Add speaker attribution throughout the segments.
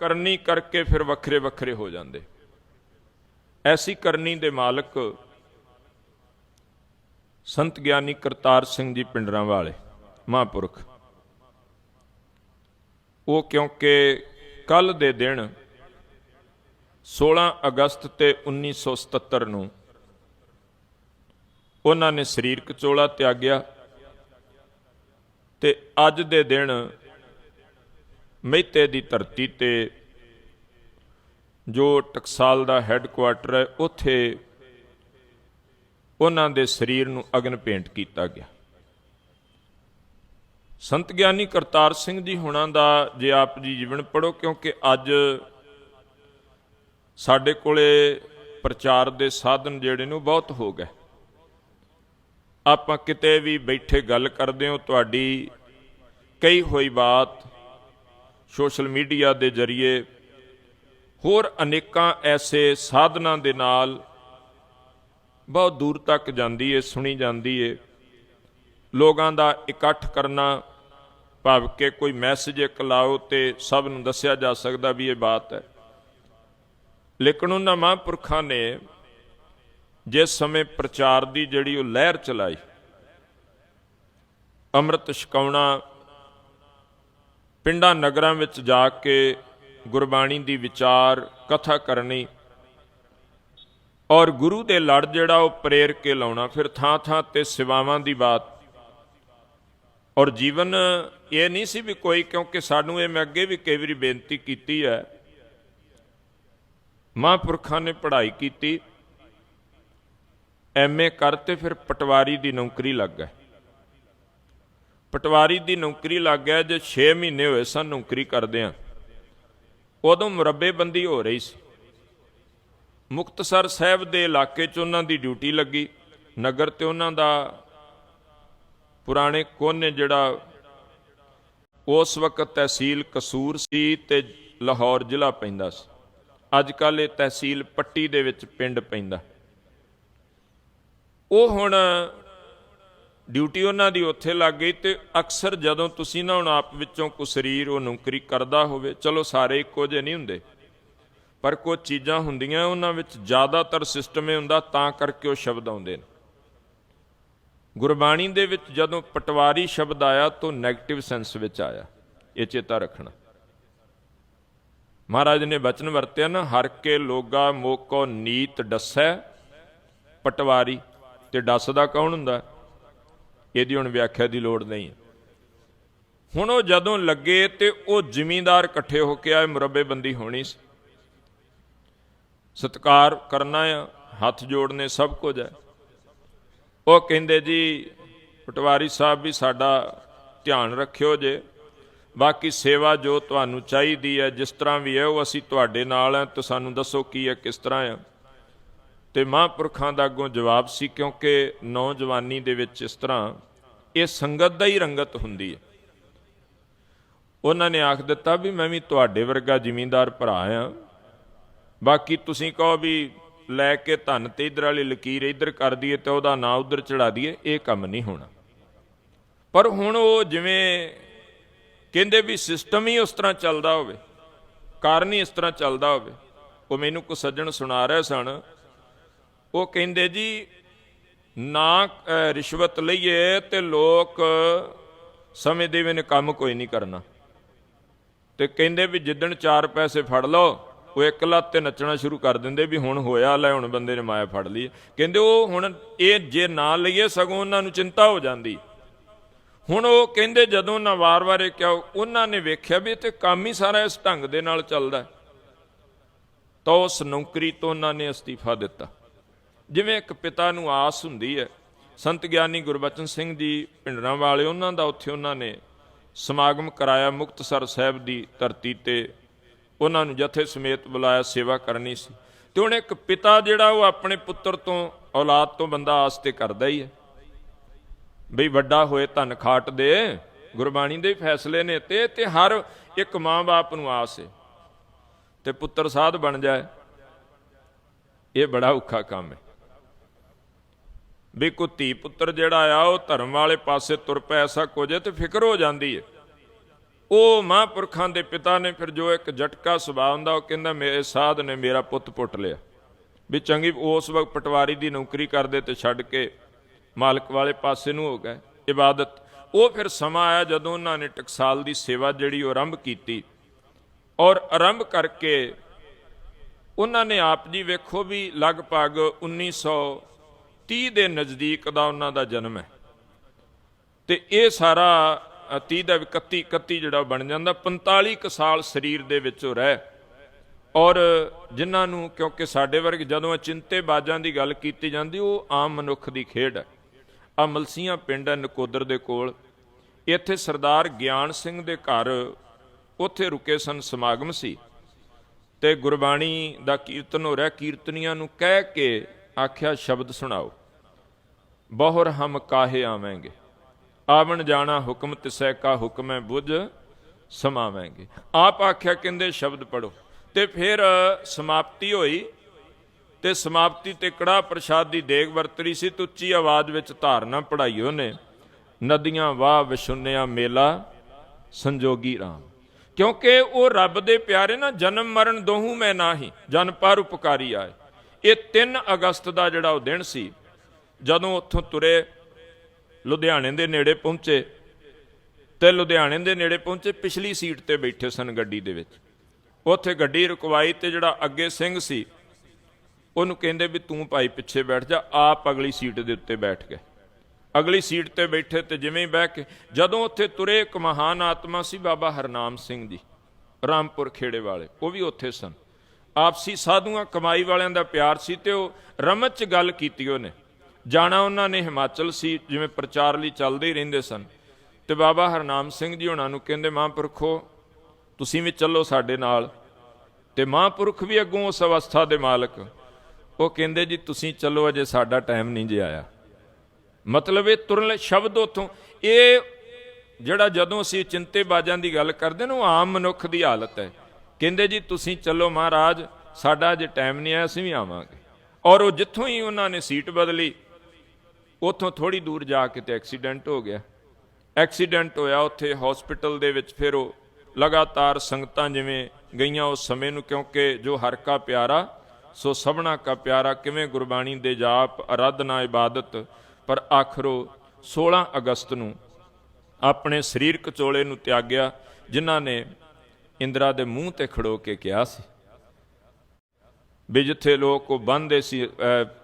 Speaker 1: ਕਰਨੀ ਕਰਕੇ ਫਿਰ ਵੱਖਰੇ ਵੱਖਰੇ ਹੋ ਜਾਂਦੇ। ਐਸੀ ਕਰਨੀ ਦੇ ਮਾਲਕ ਸੰਤ ਗਿਆਨੀ ਕਰਤਾਰ ਸਿੰਘ ਜੀ ਪਿੰਡਰਾਂ ਵਾਲੇ, ਮਹਾਂਪੁਰਖ। ਉਹ ਕਿਉਂਕਿ ਕੱਲ ਦੇ ਦਿਨ 16 ਅਗਸਤ ਤੇ 1977 ਨੂੰ ਉਹਨਾਂ ਨੇ ਸਰੀਰਕ ਚੋਲਾ ਤਿਆਗਿਆ ਤੇ ਅੱਜ ਦੇ ਦਿਨ ਮਹਿਤੇ ਦੀ ਧਰਤੀ ਤੇ ਜੋ ਟਕਸਾਲ ਦਾ ਹੈੱਡਕੁਆਟਰ ਹੈ, ਉੱਥੇ ਉਹਨਾਂ ਦੇ ਸਰੀਰ ਨੂੰ ਅਗਨ ਭੇਂਟ ਕੀਤਾ ਗਿਆ। ਸੰਤ ਗਿਆਨੀ ਕਰਤਾਰ ਸਿੰਘ ਜੀ ਹੁਣਾਂ ਦਾ ਜੇ ਆਪ ਜੀ ਜੀਵਨ ਪੜੋ ਕਿਉਂਕਿ ਅੱਜ ਸਾਡੇ ਕੋਲੇ ਪ੍ਰਚਾਰ ਦੇ ਸਾਧਨ ਜਿਹੜੇ ਨੇ, ਉਹ ਬਹੁਤ ਹੋ ਗਏ। ਆਪਾਂ ਕਿਤੇ ਵੀ ਬੈਠੇ ਗੱਲ ਕਰਦੇ ਹਾਂ, ਤੁਹਾਡੀ ਕਈ ਹੋਈ ਬਾਤ ਸੋਸ਼ਲ ਮੀਡੀਆ ਦੇ ਜ਼ਰੀਏ ਹੋਰ ਅਨੇਕਾਂ ਐਸੇ ਸਾਧਨਾਂ ਦੇ ਨਾਲ ਬਹੁਤ ਦੂਰ ਤੱਕ ਜਾਂਦੀ ਏ, ਸੁਣੀ ਜਾਂਦੀ ਏ। ਲੋਕਾਂ ਦਾ ਇਕੱਠ ਕਰਨਾ, ਭਾਵ ਕਿ ਕੋਈ ਮੈਸੇਜ ਇੱਕ ਲਾਓ ਤੇ ਸਭ ਨੂੰ ਦੱਸਿਆ ਜਾ ਸਕਦਾ ਵੀ ਇਹ ਬਾਤ ਹੈ। ਲੇਕਿਨ ਉਹਨਾਂ ਮਹਾਂਪੁਰਖਾਂ ਨੇ ਜਿਸ ਸਮੇਂ ਪ੍ਰਚਾਰ ਦੀ ਜਿਹੜੀ ਉਹ ਲਹਿਰ ਚਲਾਈ, ਅੰਮ੍ਰਿਤ ਛਕਾਉਣਾ ਪਿੰਡਾਂ ਨਗਰਾਂ ਵਿੱਚ ਜਾ ਕੇ ਗੁਰਬਾਣੀ ਦੀ ਵਿਚਾਰ, ਕਥਾ ਕਰਨੀ ਔਰ ਗੁਰੂ ਦੇ ਲੜ ਜਿਹੜਾ ਉਹ ਪ੍ਰੇਰ ਕੇ ਲਾਉਣਾ, ਫਿਰ ਥਾਂ ਥਾਂ ਤੇ ਸੇਵਾਵਾਂ ਦੀ ਬਾਤ। ਔਰ ਜੀਵਨ ਇਹ ਨਹੀਂ ਸੀ ਵੀ ਕੋਈ, ਕਿਉਂਕਿ ਸਾਨੂੰ ਇਹ ਮੈਂ ਅੱਗੇ ਵੀ ਕਈ ਵਾਰੀ ਬੇਨਤੀ ਕੀਤੀ ਹੈ। ਮਹਾਂਪੁਰਖਾਂ ਨੇ ਪੜ੍ਹਾਈ ਕੀਤੀ ਐਮਏ ਕਰਤੇ ਫਿਰ ਪਟਵਾਰੀ ਦੀ ਨੌਕਰੀ ਲੱਗ ਗਏ। ਪਟਵਾਰੀ ਦੀ ਨੌਕਰੀ ਲੱਗ ਗਿਆ, ਜੇ 6 ਮਹੀਨੇ ਹੋਏ ਸਨ ਨੌਕਰੀ ਕਰਦਿਆਂ ਉਦੋਂ ਮੁਰੱਬੇਬੰਦੀ ਹੋ ਰਹੀ ਸੀ। ਮੁਕਤਸਰ ਸਾਹਿਬ ਦੇ ਇਲਾਕੇ 'ਚ ਉਹਨਾਂ ਦੀ ਡਿਊਟੀ ਲੱਗੀ। ਨਗਰ ਤੇ ਉਹਨਾਂ ਦਾ ਪੁਰਾਣੇ ਕੋਨੇ ਜਿਹੜਾ ਉਸ ਵਕਤ ਤਹਿਸੀਲ ਕਸੂਰ ਸੀ ਤੇ ਲਾਹੌਰ ਜ਼ਿਲ੍ਹਾ ਪੈਂਦਾ ਸੀ। ਅੱਜ ਕੱਲ ਇਹ ਤਹਿਸੀਲ ਪੱਟੀ ਦੇ ਵਿੱਚ ਪਿੰਡ ਪੈਂਦਾ। ਉਹ ਹੁਣ ਡਿਊਟੀ ਉਹਨਾਂ ਦੀ ਉੱਥੇ ਲੱਗ ਗਈ ਤੇ ਅਕਸਰ ਜਦੋਂ ਤੁਸੀਂ ਨਾ ਹੁਣ ਆਪ ਵਿੱਚੋਂ ਕੋ ਸਰੀਰ ਉਹ ਨੌਕਰੀ ਕਰਦਾ ਹੋਵੇ, ਚਲੋ ਸਾਰੇ ਇੱਕੋ ਜਿਹੇ ਨਹੀਂ ਹੁੰਦੇ। ਪਰ ਕੁਝ ਚੀਜ਼ਾਂ ਹੁੰਦੀਆਂ, ਉਹਨਾਂ ਵਿੱਚ ਜ਼ਿਆਦਾਤਰ ਸਿਸਟਮ ਇਹ ਹੁੰਦਾ, ਤਾਂ ਕਰਕੇ ਉਹ ਸ਼ਬਦ ਆਉਂਦੇ ਨੇ। ਗੁਰਬਾਣੀ ਦੇ ਵਿੱਚ ਜਦੋਂ ਪਟਵਾਰੀ ਸ਼ਬਦ ਆਇਆ, ਤਾਂ 네ਗੇਟਿਵ ਸੈਂਸ ਵਿੱਚ ਆਇਆ, ਇਹ ਚੇਤਾ ਰੱਖਣਾ। ਮਹਾਰਾਜ ਨੇ ਬਚਨ ਵਰਤਿਆ ਨਾ, ਹਰ ਕੇ ਲੋਗਾ ਮੋਕੋ ਨੀਤ ਡਸੈ, ਪਟਵਾਰੀ। ਤੇ ਡਸਦਾ ਕੌਣ ਹੁੰਦਾ? ਇਹਦੀ ਹੁਣ ਵਿਆਖਿਆ ਦੀ ਲੋੜ ਨਹੀਂ। ਹੁਣ ਉਹ ਜਦੋਂ ਲੱਗੇ ਤੇ ਉਹ ਜ਼ਿਮੀਂਦਾਰ ਇਕੱਠੇ ਹੋ ਕੇ ਆਏ, ਮੁਰੱਬੇਬੰਦੀ ਹੋਣੀ ਸੀ। ਸਤਕਾਰ ਕਰਨਾ ਆ, ਹੱਥ ਜੋੜਨੇ ਸਭ ਕੁਝ ਹੈ। ਉਹ ਕਹਿੰਦੇ ਜੀ, ਪਟਵਾਰੀ ਸਾਹਿਬ ਵੀ ਸਾਡਾ ਧਿਆਨ ਰੱਖਿਓ ਜੇ। ਬਾਕੀ ਸੇਵਾ ਜੋ ਤੁਹਾਨੂੰ ਚਾਹੀਦੀ ਹੈ, ਜਿਸ ਤਰ੍ਹਾਂ ਵੀ ਹੈ, ਉਹ ਅਸੀਂ ਤੁਹਾਡੇ ਨਾਲ ਹੈ, ਤੇ ਸਾਨੂੰ ਦੱਸੋ ਕੀ ਹੈ, ਕਿਸ ਤਰ੍ਹਾਂ ਹੈ। ਤੇ ਮਹਾਂਪੁਰਖਾਂ ਦਾ ਅੱਗੋਂ ਜਵਾਬ ਸੀ, ਕਿਉਂਕਿ ਨੌਜਵਾਨੀ ਦੇ ਵਿੱਚ ਇਸ ਤਰ੍ਹਾਂ ਇਹ ਸੰਗਤ ਦਾ ਹੀ ਰੰਗਤ ਹੁੰਦੀ ਹੈ। ਉਹਨਾਂ ਨੇ ਆਖ ਦਿੱਤਾ ਵੀ ਮੈਂ ਵੀ ਤੁਹਾਡੇ ਵਰਗਾ ਜ਼ਿਮੀਂਦਾਰ ਭਰਾ ਆ ਬਾਕੀ ਤੁਸੀਂ ਕਹੋ ਵੀ ਲੈ ਕੇ ਧਨ ਤੇ ਇਧਰ ਵਾਲੀ ਲਕੀਰ ਇਧਰ ਕਰ ਦਈਏ ਤੇ ਉਹਦਾ ਨਾਂ ਉਧਰ ਚੜਾ ਦਈਏ, ਇਹ ਕੰਮ ਨਹੀਂ ਹੋਣਾ। ਪਰ ਹੁਣ ਉਹ ਜਿਵੇਂ ਕਹਿੰਦੇ ਵੀ ਸਿਸਟਮ ਹੀ ਉਸ ਤਰ੍ਹਾਂ ਚੱਲਦਾ ਹੋਵੇ, ਕਾਰਨ ਹੀ ਇਸ ਤਰ੍ਹਾਂ ਚੱਲਦਾ ਹੋਵੇ, ਉਹ ਮੈਨੂੰ ਕੋ ਸੱਜਣ ਸੁਣਾ ਰਹੇ ਸਨ ਉਹ ਕਹਿੰਦੇ ਜੀ, ਨਾ ਰਿਸ਼ਵਤ ਲਈਏ ਤੇ ਲੋਕ ਸਮਝਦੇ ਵੀ ਨੇ ਕੰਮ ਕੋਈ ਨਹੀਂ ਕਰਨਾ। ਤੇ ਕਹਿੰਦੇ ਵੀ ਜਿੱਦਣ ਚਾਰ ਪੈਸੇ ਫੜ ਲਓ, ਉਹ ਇੱਕ ਲੱਤ ਤੇ ਨੱਚਣਾ ਸ਼ੁਰੂ ਕਰ ਦਿੰਦੇ ਵੀ ਹੁਣ ਹੋਇਆ, ਲੈ ਹੁਣ ਬੰਦੇ ਨੇ ਮਾਇਆ ਫੜ ਲਈ। ਕਹਿੰਦੇ ਉਹ ਹੁਣ ਇਹ ਜੇ ਨਾ ਲਈਏ, ਸਗੋਂ ਉਹਨਾਂ ਨੂੰ ਚਿੰਤਾ ਹੋ ਜਾਂਦੀ। ਹੁਣ ਉਹ ਕਹਿੰਦੇ ਜਦੋਂ ਉਹਨਾਂ ਵਾਰ-ਵਾਰ ਇਹ ਕਿਹਾ, ਉਹਨਾਂ ਨੇ ਵੇਖਿਆ ਵੀ ਇਹ ਤੇ ਕੰਮ ਹੀ ਸਾਰਾ ਇਸ ਢੰਗ ਦੇ ਨਾਲ ਚੱਲਦਾ। ਤਾਂ ਉਸ ਨੌਕਰੀ ਤੋਂ ਉਹਨਾਂ ਨੇ ਅਸਤੀਫਾ ਦਿੱਤਾ। ਜਿਵੇਂ ਇੱਕ ਪਿਤਾ ਨੂੰ ਆਸ ਹੁੰਦੀ ਹੈ, ਸੰਤ ਗਿਆਨੀ ਗੁਰਬਚਨ ਸਿੰਘ ਜੀ ਪਿੰਡਰਾਂ ਵਾਲੇ, ਉਹਨਾਂ ਦਾ ਉੱਥੇ ਉਹਨਾਂ ਨੇ ਸਮਾਗਮ ਕਰਾਇਆ ਮੁਕਤਸਰ ਸਾਹਿਬ ਦੀ ਧਰਤੀ ਤੇ। ਉਹਨਾਂ ਨੂੰ ਜਥੇ ਸਮੇਤ ਬੁਲਾਇਆ, ਸੇਵਾ ਕਰਨੀ ਸੀ। ਤੇ ਹੁਣ ਇੱਕ ਪਿਤਾ ਜਿਹੜਾ ਉਹ ਆਪਣੇ ਪੁੱਤਰ ਤੋਂ, ਔਲਾਦ ਤੋਂ ਬੰਦਾ ਆਸ ਤੇ ਕਰਦਾ ਹੀ ਹੈ। ਬਈ ਵੱਡਾ ਹੋਏ ਧਨ ਖਾਟ ਦੇ, ਗੁਰਬਾਣੀ ਦੇ ਫੈਸਲੇ ਨੇ ਤੇ ਤੇ ਹਰ ਇੱਕ ਮਾਂ-ਬਾਪ ਨੂੰ ਆਸ ਹੈ। ਤੇ ਪੁੱਤਰ ਸਾਧ ਬਣ ਜਾਏ, ਇਹ ਬੜਾ ਔਖਾ ਕੰਮ ਹੈ। ਵੀ ਕੋ ਧੀ ਪੁੱਤਰ ਜਿਹੜਾ ਆ, ਉਹ ਧਰਮ ਵਾਲੇ ਪਾਸੇ ਤੁਰ ਪੈ ਐਸਾ ਕੁਝ ਹੈ ਤੇ ਫਿਕਰ ਹੋ ਜਾਂਦੀ ਹੈ। ਉਹ ਮਹਾਂਪੁਰਖਾਂ ਦੇ ਪਿਤਾ ਨੇ ਫਿਰ ਜੋ ਇੱਕ ਝਟਕਾ ਸੁਭਾਅ ਹੁੰਦਾ, ਉਹ ਕਹਿੰਦਾ, ਮੇਰੇ ਸਾਧ ਨੇ ਮੇਰਾ ਪੁੱਤ ਪੁੱਟ ਲਿਆ। ਵੀ ਚੰਗੀ ਉਸ ਵਕਤ ਪਟਵਾਰੀ ਦੀ ਨੌਕਰੀ ਕਰਦੇ ਤੇ ਛੱਡ ਕੇ ਮਾਲਕ ਵਾਲੇ ਪਾਸੇ ਨੂੰ ਹੋ ਗਏ। ਇਬਾਦਤ। ਉਹ ਫਿਰ ਸਮਾਂ ਆਇਆ ਜਦੋਂ ਉਹਨਾਂ ਨੇ ਟਕਸਾਲ ਦੀ ਸੇਵਾ ਜਿਹੜੀ ਉਹ ਆਰੰਭ ਕੀਤੀ। ਔਰ ਆਰੰਭ ਕਰਕੇ ਉਹਨਾਂ ਨੇ ਆਪ ਜੀ ਵੇਖੋ ਵੀ ਲਗਭਗ 1930 ਦੇ ਨਜ਼ਦੀਕ ਦਾ ਉਹਨਾਂ ਦਾ ਜਨਮ ਹੈ। ਤੇ ਇਹ ਸਾਰਾ ਅ, 30 ਦਾ 31 31 ਜਿਹੜਾ ਬਣ ਜਾਂਦਾ 45 ਕੁ ਸਾਲ ਸਰੀਰ ਦੇ ਵਿੱਚੋਂ ਰਹਿ। ਔਰ ਜਿਨ੍ਹਾਂ ਨੂੰ ਕਿਉਂਕਿ ਸਾਡੇ ਵਰਗ ਜਦੋਂ ਇਹ ਬਾਜਾਂ ਦੀ ਗੱਲ ਕੀਤੀ ਜਾਂਦੀ ਉਹ ਆਮ ਮਨੁੱਖ ਦੀ ਖੇਡ ਹੈ। ਆ ਮਲਸੀਆਂ ਪਿੰਡ ਹੈ ਨਕੋਦਰ ਦੇ ਕੋਲ। ਇੱਥੇ ਸਰਦਾਰ ਗਿਆਨ ਸਿੰਘ ਦੇ ਘਰ ਉੱਥੇ ਰੁਕੇ ਸਨ ਸਮਾਗਮ ਸੀ। ਤੇ ਗੁਰਬਾਣੀ ਦਾ ਕੀਰਤਨ ਹੋ ਰਿਹਾ ਕੀਰਤਨੀਆਂ ਨੂੰ ਕਹਿ ਕੇ ਆਖਿਆ, ਸ਼ਬਦ ਸੁਣਾਓ। ਬਹੁਰ ਹਮ ਕਾਹੇ ਆਵਾਂਗੇ? ਆਵਣ ਜਾਣਾ ਹੁਕਮ ਤਿਸੈ ਕਾ ਹੁਕਮ ਹੈ ਬੁਝ ਸਮਾਵਾਂਗੇ। ਆਪ ਆਖਿਆ, ਕਹਿੰਦੇ, ਸ਼ਬਦ ਪੜੋ ਤੇ ਫਿਰ ਸਮਾਪਤੀ ਹੋਈ। ਤੇ ਸਮਾਪਤੀ ਤੇ ਕੜਾ ਪ੍ਰਸ਼ਾਦ ਦੀ ਦੇਗ ਵਰਤਰੀ ਸੀ, ਤੇ ਉੱਚੀ ਆਵਾਜ਼ ਵਿੱਚ ਧਾਰਨਾ ਪੜਾਈ ਉਹਨੇ। ਨਦੀਆਂ ਵਾਹ ਵਿਸ਼ੁੰਨਿਆ ਮੇਲਾ, ਸੰਜੋਗੀ ਰਾਮ। ਕਿਉਂਕਿ ਉਹ ਰੱਬ ਦੇ ਪਿਆਰੇ ਨਾ, ਜਨਮ ਮਰਨ ਦੋਹੂ ਮੈਂ ਨਾਹੀ, ਜਨ ਪਰ ਉਪਕਾਰੀ ਆਏ। ਇਹ 3 ਅਗਸਤ ਦਾ ਜਿਹੜਾ ਉਹ ਦਿਨ ਸੀ, ਜਦੋਂ ਉੱਥੋਂ ਤੁਰੇ ਲੁਧਿਆਣੇ ਦੇ ਨੇੜੇ ਪਹੁੰਚੇ ਤੇ ਲੁਧਿਆਣੇ ਦੇ ਨੇੜੇ ਪਹੁੰਚੇ, ਪਿਛਲੀ ਸੀਟ ਤੇ ਬੈਠੇ ਸਨ ਗੱਡੀ ਦੇ ਵਿੱਚ। ਉੱਥੇ ਗੱਡੀ ਰੁਕਵਾਈ ਤੇ ਜਿਹੜਾ ਅੱਗੇ ਸਿੰਘ ਸੀ, ਉਹਨੂੰ ਕਹਿੰਦੇ ਵੀ ਤੂੰ ਭਾਈ ਪਿੱਛੇ ਬੈਠ ਜਾ, ਆਪ ਅਗਲੀ ਸੀਟ ਦੇ ਉੱਤੇ ਬੈਠ ਗਏ ਅਗਲੀ ਸੀਟ ਤੇ ਬੈਠੇ ਤੇ ਜਿਵੇਂ ਹੀ ਬਹਿ ਕੇ, ਜਦੋਂ ਉੱਥੇ ਤੁਰੇ ਇੱਕ ਮਹਾਨ ਆਤਮਾ ਸੀ ਬਾਬਾ ਹਰਨਾਮ ਸਿੰਘ ਜੀ, ਰਾਮਪੁਰ ਖੇੜੇ ਵਾਲੇ, ਉਹ ਵੀ ਉੱਥੇ ਸਨ। ਆਪਸੀ ਸਾਧੂਆਂ, ਕਮਾਈ ਵਾਲਿਆਂ ਦਾ ਪਿਆਰ ਸੀ ਤੇ ਉਹ ਰਮਤ ਚ ਗੱਲ ਕੀਤੀ ਉਹਨੇ। ਜਾਣਾ ਉਹਨਾਂ ਨੇ ਹਿਮਾਚਲ ਸੀ, ਜਿਵੇਂ ਪ੍ਰਚਾਰ ਲਈ ਚੱਲਦੇ ਹੀ ਰਹਿੰਦੇ ਸਨ। ਤੇ ਬਾਬਾ ਹਰਨਾਮ ਸਿੰਘ ਜੀ ਉਹਨਾਂ ਨੂੰ ਕਹਿੰਦੇ, ਮਹਾਂਪੁਰਖੋ ਤੁਸੀਂ ਵੀ ਚੱਲੋ ਸਾਡੇ ਨਾਲ। ਤੇ ਮਹਾਂਪੁਰਖ ਵੀ ਅੱਗੋਂ ਉਸ ਅਵਸਥਾ ਦੇ ਮਾਲਕ। ਉਹ ਕਹਿੰਦੇ, ਜੀ, ਤੁਸੀਂ ਚੱਲੋ, ਅਜੇ ਸਾਡਾ ਟਾਈਮ ਨਹੀਂ ਜੇ ਆਇਆ। ਮਤਲਬ ਇਹ ਤੁਰਨ ਲਈ ਸ਼ਬਦ ਉਥੋਂ, ਇਹ ਜਿਹੜਾ ਜਦੋਂ ਅਸੀਂ ਚਿੰਤੇ ਬਾਜਾਂ ਦੀ ਗੱਲ ਕਰਦੇ ਨਾ, ਉਹ ਆਮ ਮਨੁੱਖ ਦੀ ਹਾਲਤ ਹੈ। ਕਹਿੰਦੇ ਜੀ, ਤੁਸੀਂ ਚੱਲੋ ਮਹਾਰਾਜ, ਸਾਡਾ ਅਜੇ ਟਾਈਮ ਨਹੀਂ ਆਇਆ, ਅਸੀਂ ਵੀ ਆਵਾਂਗੇ। ਔਰ ਉਹ ਜਿੱਥੋਂ ਹੀ ਉਹਨਾਂ ਨੇ ਸੀਟ ਬਦਲੀ, ਉੱਥੋਂ ਥੋੜੀ ਦੂਰ ਜਾ ਕੇ ਤੇ ਐਕਸੀਡੈਂਟ ਹੋ ਗਿਆ। ਐਕਸੀਡੈਂਟ ਹੋਇਆ ਉੱਥੇ ਹਸਪੀਟਲ ਦੇ ਵਿੱਚ, ਫਿਰ ਉਹ ਲਗਾਤਾਰ ਸੰਗਤਾਂ ਜਿਵੇਂ ਗਈਆਂ ਉਸ ਸਮੇਂ ਨੂੰ, ਕਿਉਂਕਿ ਜੋ ਹਰ ਕਾ ਪਿਆਰਾ, ਸੋ ਸਭਨਾ ਕਾ ਪਿਆਰਾ, ਕਿਵੇਂ ਗੁਰਬਾਣੀ ਦੇ ਜਾਪ ਅਰਾਧਨਾ ਇਬਾਦਤ, ਪਰ ਆਖਰੋ 16 ਅਗਸਤ ਨੂੰ ਆਪਣੇ ਸਰੀਰਕ ਚੋਲੇ ਨੂੰ ਤਿਆਗਿਆ, ਜਿਨ੍ਹਾਂ ਨੇ ਇੰਦਰਾ ਦੇ ਮੂੰਹ ਤੇ ਖੜੋ ਕੇ ਕਿਹਾ ਸੀ ਵੀ ਜਿੱਥੇ ਲੋਕ ਉਹ ਬੰਦੇ ਸੀ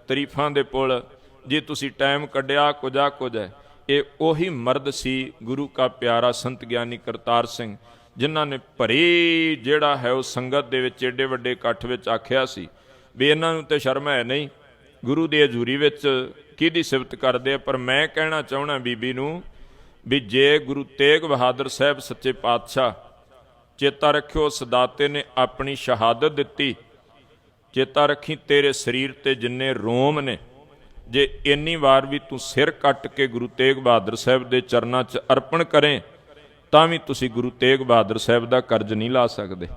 Speaker 1: ਤਰੀਫਾਂ ਦੇ ਪੁਲ, ਜੇ ਤੁਸੀਂ ਟਾਈਮ ਕੱਢਿਆ, ਕੁਝਾ ਕੁਝ ਹੈ। ਇਹ ਉਹੀ ਮਰਦ ਸੀ ਗੁਰੂ ਕਾ ਪਿਆਰਾ ਸੰਤ ਗਿਆਨੀ ਕਰਤਾਰ ਸਿੰਘ, ਜਿਨ੍ਹਾਂ ਨੇ ਭਰੀ ਜਿਹੜਾ ਹੈ ਉਹ ਸੰਗਤ ਦੇ ਵਿੱਚ ਏਡੇ ਵੱਡੇ ਇਕੱਠ ਵਿੱਚ ਆਖਿਆ ਸੀ ਵੀ ਇਹਨਾਂ ਨੂੰ ਤੇ ਸ਼ਰਮ ਹੈ ਨਹੀਂ। ਗੁਰੂ ਦੀ ਹਜ਼ੂਰੀ ਵਿੱਚ ਕਿਹਦੀ ਸਿਫਤ ਕਰਦੇ ਆ? ਪਰ ਮੈਂ ਕਹਿਣਾ ਚਾਹਣਾ ਬੀਬੀ ਨੂੰ ਵੀ ਜੇ ਗੁਰੂ ਤੇਗ ਬਹਾਦਰ ਸਾਹਿਬ ਸੱਚੇ ਪਾਤਸ਼ਾਹ ਚੇਤਾ ਰੱਖਿਓ ਉਸ ਦਾਤੇ ਨੇ ਆਪਣੀ ਸ਼ਹਾਦਤ ਦਿੱਤੀ। ਚੇਤਾ ਰੱਖੀ ਤੇਰੇ ਸਰੀਰ ਤੇ ਜਿੰਨੇ ਰੋਮ ਨੇ, ਜੇ ਇੰਨੀ ਵਾਰ ਵੀ ਤੂੰ ਸਿਰ ਕੱਟ ਕੇ ਗੁਰੂ ਤੇਗ ਬਹਾਦਰ ਸਾਹਿਬ ਦੇ ਚਰਨਾਂ 'ਚ ਅਰਪਣ ਕਰੇ, ਤਾਂ ਵੀ ਤੁਸੀਂ ਗੁਰੂ ਤੇਗ ਬਹਾਦਰ ਸਾਹਿਬ ਦਾ ਕਰਜ਼ ਨਹੀਂ ਲਾ ਸਕਦੇ।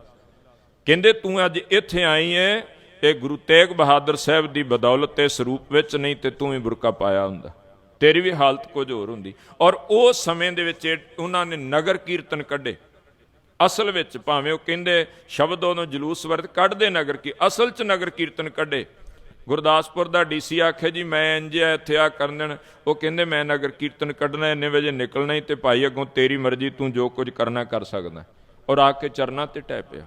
Speaker 1: ਕਹਿੰਦੇ ਤੂੰ ਅੱਜ ਇੱਥੇ ਆਈ ਹੈ ਇਹ ਗੁਰੂ ਤੇਗ ਬਹਾਦਰ ਸਾਹਿਬ ਦੀ ਬਦੌਲਤ ਤੇ ਸਰੂਪ ਵਿੱਚ ਨਹੀਂ ਤੇ ਤੂੰ ਵੀ ਬੁਰਕਾ ਪਾਇਆ ਹੁੰਦਾ। ਤੇਰੀ ਵੀ ਹਾਲਤ ਕੁਝ ਹੋਰ ਹੁੰਦੀ। ਔਰ ਉਸ ਸਮੇਂ ਦੇ ਵਿੱਚ ਇਹ- ਉਹਨਾਂ ਨੇ ਨਗਰ ਕੀਰਤਨ ਕੱਢੇ। ਅਸਲ ਵਿੱਚ ਭਾਵੇਂ ਉਹ ਕਹਿੰਦੇ ਸ਼ਬਦ ਉਹਨੂੰ ਜਲੂਸ ਵਰਤ ਕੱਢਦੇ ਨਗਰ ਕੀ, ਅਸਲ 'ਚ ਨਗਰ ਕੀਰਤਨ ਕੱਢੇ। ਗੁਰਦਾਸਪੁਰ ਦਾ ਡੀਸੀ ਆਖੇ, ਜੀ, ਮੈਂ ਇੰਜ ਇੱਥੇ ਆ ਕਰਨ ਦੇਣ ਉਹ ਕਹਿੰਦੇ, ਮੈਂ ਨਗਰ ਕੀਰਤਨ ਕੱਢਣਾ, ਇੰਨੇ ਵਜੇ ਨਿਕਲਣਾ ਹੀ ਤੇ ਭਾਈ ਅੱਗੋਂ ਤੇਰੀ ਮਰਜ਼ੀ, ਤੂੰ ਜੋ ਕੁਝ ਕਰਨਾ ਕਰ ਸਕਦਾ। ਔਰ ਆ ਕੇ ਚਰਨਾਂ ਤੇ ਟਹਿ ਪਿਆ।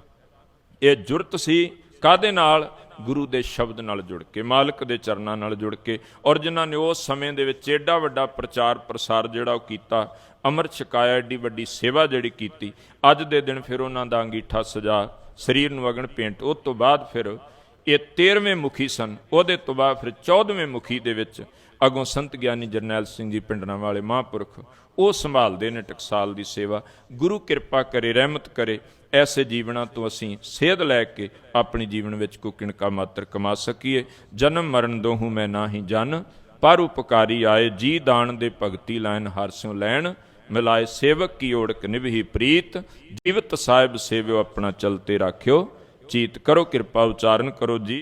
Speaker 1: ਇਹ ਜੁਰਤ ਸੀ ਕਾਦੇ ਨਾਲ? ਗੁਰੂ ਦੇ ਸ਼ਬਦ ਨਾਲ ਜੁੜ ਕੇ, ਮਾਲਕ ਦੇ ਚਰਨਾਂ ਨਾਲ ਜੁੜ ਕੇ, ਔਰ ਜਿਨ੍ਹਾਂ ਨੇ ਉਸ ਸਮੇਂ ਦੇ ਵਿੱਚ ਏਡਾ ਵੱਡਾ ਪ੍ਰਚਾਰ ਪ੍ਰਸਾਰ ਜਿਹੜਾ ਉਹ ਕੀਤਾ ਅੰਮ੍ਰਿਤ ਛਕਾਇਆ, ਏਡੀ ਵੱਡੀ ਸੇਵਾ ਜਿਹੜੀ ਕੀਤੀ, ਅੱਜ ਦੇ ਦਿਨ ਫਿਰ ਉਹਨਾਂ ਦਾ ਅੰਗੀਠਾ ਸਜਾ, ਸਰੀਰ ਨੂੰ ਅਗਨ ਪੇਂਟ ਉਸ ਤੋਂ ਬਾਅਦ ਫਿਰ ਇਹ 13ਵੇਂ ਮੁਖੀ ਸਨ, ਉਹਦੇ ਤੋਂ ਬਾਅਦ ਫਿਰ 14ਵੇਂ ਮੁਖੀ ਦੇ ਵਿੱਚ ਅਗੋਂ ਸੰਤ ਗਿਆਨੀ ਜਰਨੈਲ ਸਿੰਘ ਜੀ ਪਿੰਡਰਾਂ ਵਾਲੇ ਮਹਾਂਪੁਰਖ, ਉਹ ਸੰਭਾਲਦੇ ਨੇ ਟਕਸਾਲ ਦੀ ਸੇਵਾ, ਗੁਰੂ ਕਿਰਪਾ ਕਰੇ, ਰਹਿਮਤ ਕਰੇ ਐਸੇ ਜੀਵਨਾਂ ਤੋਂ ਅਸੀਂ ਸੇਧ ਲੈ ਕੇ ਆਪਣੇ ਜੀਵਨ ਵਿੱਚ ਕੋਈ ਕਿਣਕਾ ਮਾਤਰ ਕਮਾ ਸਕੀਏ। ਜਨਮ ਮਰਨ ਦੋਹੂ ਮੈਂ ਨਾਹੀ ਜਨ, ਪਰ ਉਪਕਾਰੀ ਆਏ ਜੀ ਦਾਨ ਦੇ ਭਗਤੀ ਲਾਇਨ ਹਰਸਿਉ ਲੈਣ, ਮਿਲਾਏ ਸੇਵਕ ਕੀ ਓੜਕ ਨਿਭੀ ਪ੍ਰੀਤ, ਜੀਵਤ ਸਾਹਿਬ ਸੇਵਿਓ ਆਪਣਾ ਚਲਤੇ ਰਾਖਿਓ। ਚੀਤ ਕਰੋ, ਕਿਰਪਾ ਉਚਾਰਨ ਕਰੋ ਜੀ।